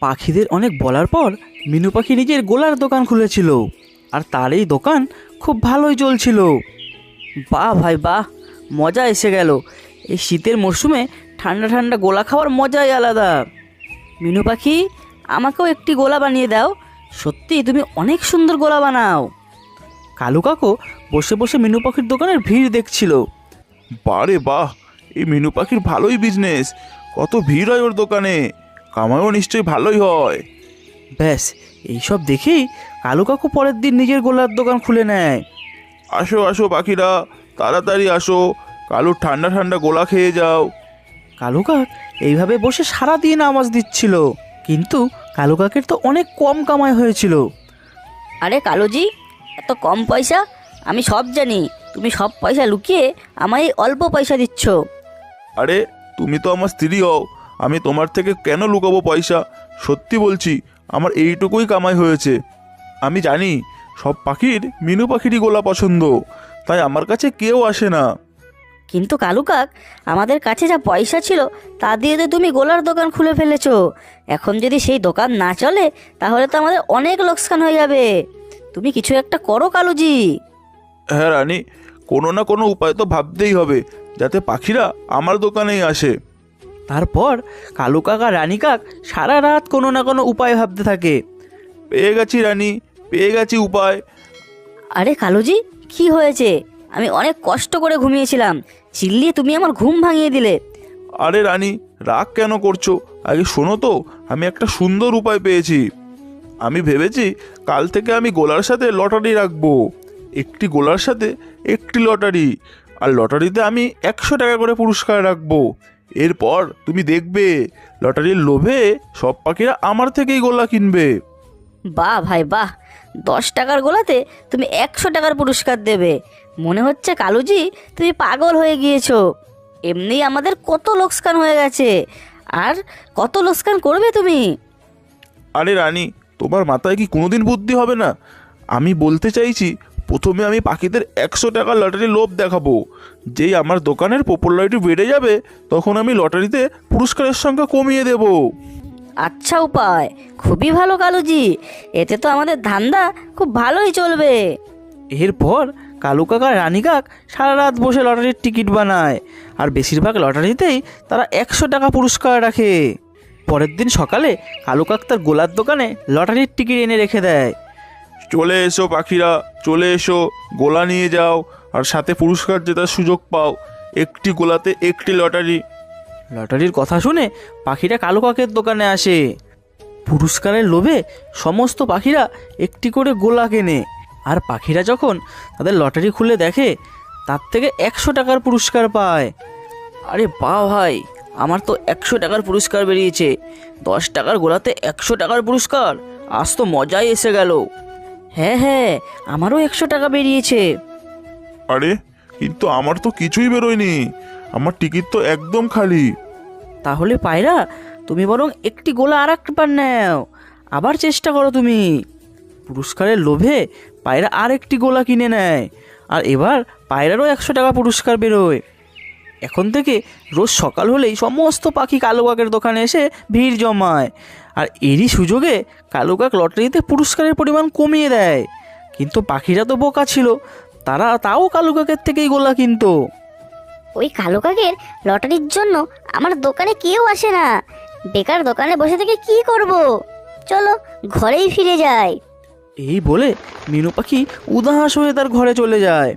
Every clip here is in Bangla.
পাখিদের অনেক বলার পর মিনু পাখি নিজের গোলার দোকান খুলেছিল। আর তার এই দোকান খুব ভালোই চলছিল। বাহ ভাই বাহ মজা এসে গেল। এই শীতের মরশুমে ঠান্ডা ঠান্ডা গোলা খাওয়ার মজাই আলাদা। মিনু পাখি, আমাকেও একটি গোলা বানিয়ে দাও। সত্যি, তুমি অনেক সুন্দর গোলা বানাও। কালু কাকু বসে বসে মিনু পাখির দোকানের ভিড় দেখছিল। বারে বাহ, এই মিনু পাখির ভালোই বিজনেস কত ভিড় হয় ওর দোকানে। কামাইও নিশ্চয়ই ভালোই হয়। ব্যাস এইসব দেখেই কালু কাকু পরের দিন নিজের গোলার দোকান খুলে নেয়। আসো আসো পাখিরা তাড়াতাড়ি আসো। কালুর ঠান্ডা ঠান্ডা গোলা খেয়ে যাও। কালু কাক এইভাবে বসে সারা দিন আওয়াজ দিচ্ছিল। কিন্তু কালু কাকের তো অনেক কম কামাই হয়েছিল। আরে কালোজি এত কম পয়সা? আমি সব জানি। তুমি সব পয়সা লুকিয়ে আমায় অল্প পয়সা দিচ্ছ। আরে তুমি তো আমার স্ত্রী হও। আমি তোমার থেকে কেন লুকাবো পয়সা? সত্যি বলছি আমার এইটুকুই কামাই হয়েছে। আমি জানি সব পাখির মিনু পাখিরই গোলা পছন্দ তাই আমার কাছে কেউ আসে না। কিন্তু কালু কাক আমাদের কাছে যা পয়সা ছিল তা দিয়ে তো তুমি গোলার দোকান খুলে ফেলেছো। এখন যদি সেই দোকান না চলে তাহলে তো আমাদের অনেক লোকসান হয়ে যাবে। তুমি কিছু একটা করো কালুজি। হ্যাঁ রানী কোনো না কোনো উপায় তো ভাবতেই হবে যাতে পাখিরা আমার দোকানেই আসে। তারপর কালু কাক আর রানী কাক সারা রাত কোনো না কোনো উপায় ভাবতে থাকে। পেয়ে গেছি রানী পেয়ে গেছি উপায়। আরে কালুজি কি হয়েছে? আমি অনেক কষ্ট করে ঘুমিয়েছিলাম। চিল্লিয়ে তুমি আমার ঘুম ভাঙিয়ে দিলে। আরে রানী রাগ কেন করছ? আগে শোনো তো আমি একটা সুন্দর উপায় পেয়েছি। আমি ভেবেছি কাল থেকে আমি গোলার সাথে লটারি রাখব। একটি গোলার সাথে একটি লটারি। আর লটারিতে আমি একশো টাকা করে পুরস্কার রাখব। এরপর তুমি দেখবে লটারির লোভে সব পাখিরা আমার থেকেই গোলা কিনবে। বাহ ভাই বাহ দশ টাকার গোলাতে তুমি একশো টাকার পুরস্কার দেবে। মনে হচ্ছে কালুজি তুমি পাগল হয়ে গিয়েছো। এমনি আমাদের কত লোকসান হয়ে গেছে। আর কত লোকসান করবে তুমি? আরে রানী তোমার মাথায় কি কোনোদিন বুদ্ধি হবে না? আমি বলতে চাইছি প্রথমে আমি পাখিদের একশো টাকার লটারির লোভ দেখাবো। যেই আমার দোকানের পপুলারিটি বেড়ে যাবে তখন আমি লটারিতে পুরস্কারের সংখ্যা কমিয়ে দেব। আচ্ছা উপায় খুবই ভালো কালুজি। এতে তো আমাদের ধান্দা খুব ভালোই চলবে। এরপর কালু কাকা রানী কাক সারা রাত বসে লটারির টিকিট বানায় আর বেশিরভাগ লটারিতেই তারা একশো টাকা পুরস্কার রাখে। পরের দিন সকালে কালু কাক তার গোলার দোকানে লটারির টিকিট এনে রেখে দেয়। চলে এসো পাখিরা, চলে এসো, গোলা নিয়ে যাও, আর সাথে পুরস্কার জেতার সুযোগ পাও। একটি গোলাতে একটি লটারি। লটারির কথা শুনে পাখিরা কালো কাকের দোকানে আসে। পুরস্কারের লোভে সমস্ত পাখিরা একটি করে গোলা কেনে। আর পাখিরা যখন তাদের লটারি খুলে দেখে, তার থেকে একশো টাকার পুরস্কার পায়। আরে বা ভাই, আমার তো একশো টাকার পুরস্কার বেরিয়েছে। দশ টাকার গোলাতে একশো টাকার পুরস্কার। আজ তো মজাই এসে গেল। হ্যাঁ হ্যাঁ আমারও একশো টাকা বেরিয়েছে। আরে কিন্তু আমার তো কিছুই বেরোয়নি। আমার টিকিট তো একদম খালি। তাহলে পায়রা তুমি বরং একটি গোলা আর একবার নাও। আবার চেষ্টা করো তুমি। পুরস্কারের লোভে পায়রা আর একটি গোলা কিনে নেয়। আর এবার পায়রারও একশো টাকা পুরস্কার বেরোয়। এখন থেকে রোজ সকাল হলেই সমস্ত পাখি কালো কাকের দোকানে এসে ভিড় জমায়। আর এরই সুযোগে কালো কাক লটারিতে পুরস্কারের পরিমাণ কমিয়ে দেয়। কিন্তু পাখিরা তো বোকা ছিল তারা তাও কালো কাকের থেকেই গোলা কিনতো। ওই কালো কাকের লটারির জন্য আমার দোকানে কেউ আসে না। বেকার দোকানে বসে থেকে কি করব? চলো ঘরেই ফিরে যাই। এই বলে মিনু পাখি উদাস হয়ে তার ঘরে চলে যায়।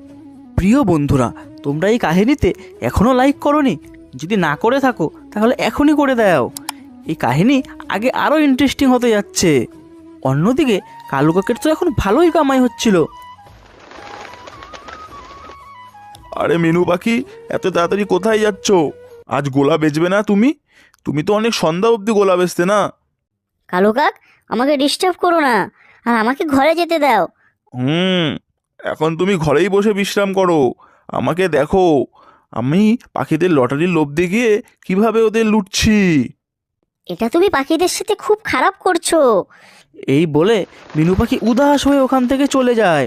প্রিয় বন্ধুরা তোমরা এই কাহিনীতে এখনও লাইক করনি? যদি না করে থাকো তাহলে এখনই করে দাও। এই কাহিনী আগে আরও ইন্টারেস্টিং হতে যাচ্ছে। অন্যদিকে কালু কাকের তো এখন ভালোই কামাই হচ্ছিল। আরে মিনু পাখি এত তাড়াতাড়ি কোথায় যাচ্ছ? আজ গোলা বেচবে না তুমি? তুমি তো অনেক সন্ধ্যা অবধি গোলা বেচতে না? কালো কাক আমাকে ডিস্টার্ব করো না। আর আমাকে ঘরে যেতে দাও। হুম এখন তুমি ঘরেই বসে বিশ্রাম করো। আমাকে দেখো আমি পাখিদের লটারির লোভ দেখিয়ে কীভাবে ওদের লুটছি? এটা তুমি পাখিদের সাথে খুব খারাপ করছ। এই বলে মিনু পাখি উদাস হয়ে ওখান থেকে চলে যায়।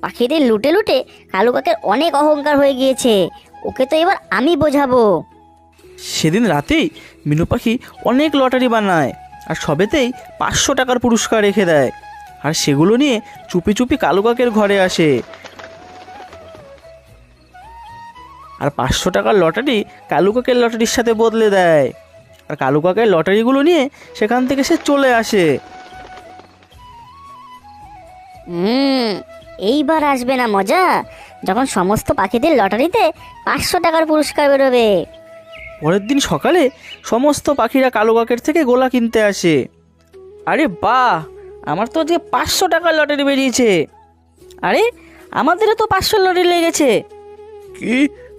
পাখিদের লুটে লুটে কালো কাকের অনেক অহংকার হয়ে গিয়েছে। ওকে তো এবার আমি বোঝাবো। সেদিন রাতেই মিনু পাখি অনেক লটারি বানায় আর সবেতেই পাঁচশো টাকার পুরস্কার রেখে দেয়। আর সেগুলো নিয়ে চুপি চুপি কালু কাকের ঘরে আসে। আর পাঁচশো টাকার লটারি কালু কাকের লটারির সাথে বদলে দেয়। আর কালু কাকের লটারিগুলো নিয়ে সেখান থেকে সে চলে আসে। হুম এইবার আসবে না মজা। যখন সমস্ত পাখিদের লটারিতে পাঁচশো টাকার পুরস্কার বেরোবে। পরের দিন সকালে সমস্ত পাখিরা কালো কাকের থেকে গোলা কিনতে আসে। আরে বাহ! আমার তো আজকে পাঁচশো টাকার লটারি বেরিয়েছে। আরে আমাদেরও তো পাঁচশো লটারি লেগেছে। কি?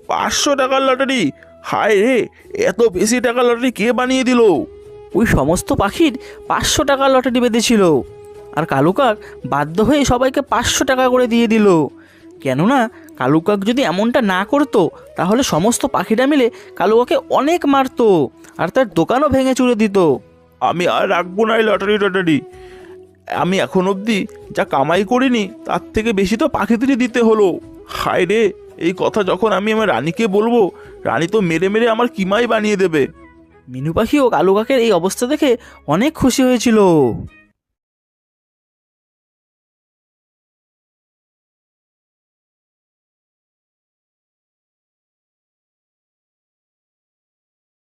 পাঁচশো টাকার লটারি? হায় রে এত বেশি টাকার লটারি কে বানিয়ে দিল? ওই সমস্ত পাখির পাঁচশো টাকার লটারি বেঁধেছিল। আর কালু কাক বাধ্য হয়ে সবাইকে পাঁচশো টাকা করে দিয়ে দিল। কেননা কালু কাক যদি এমনটা না করতো তাহলে সমস্ত পাখিরা মিলে কালু কাকে অনেক মারতো আর তার দোকানও ভেঙে চুড়ে দিত। আমি আর রাখব না এই লটারি টটারি। আমি এখন অবধি যা কামাই করিনি, তার থেকে বেশি তো পাখিদেরই দিতে হলো। হায় রে, এই কথা যখন আমি আমার রানীকে বলব, রানী তো মেরে মেরে আমার কিমাই বানিয়ে দেবে। মিনু পাখি ও কালু কাকের এই অবস্থা দেখে অনেক খুশি হয়েছিল।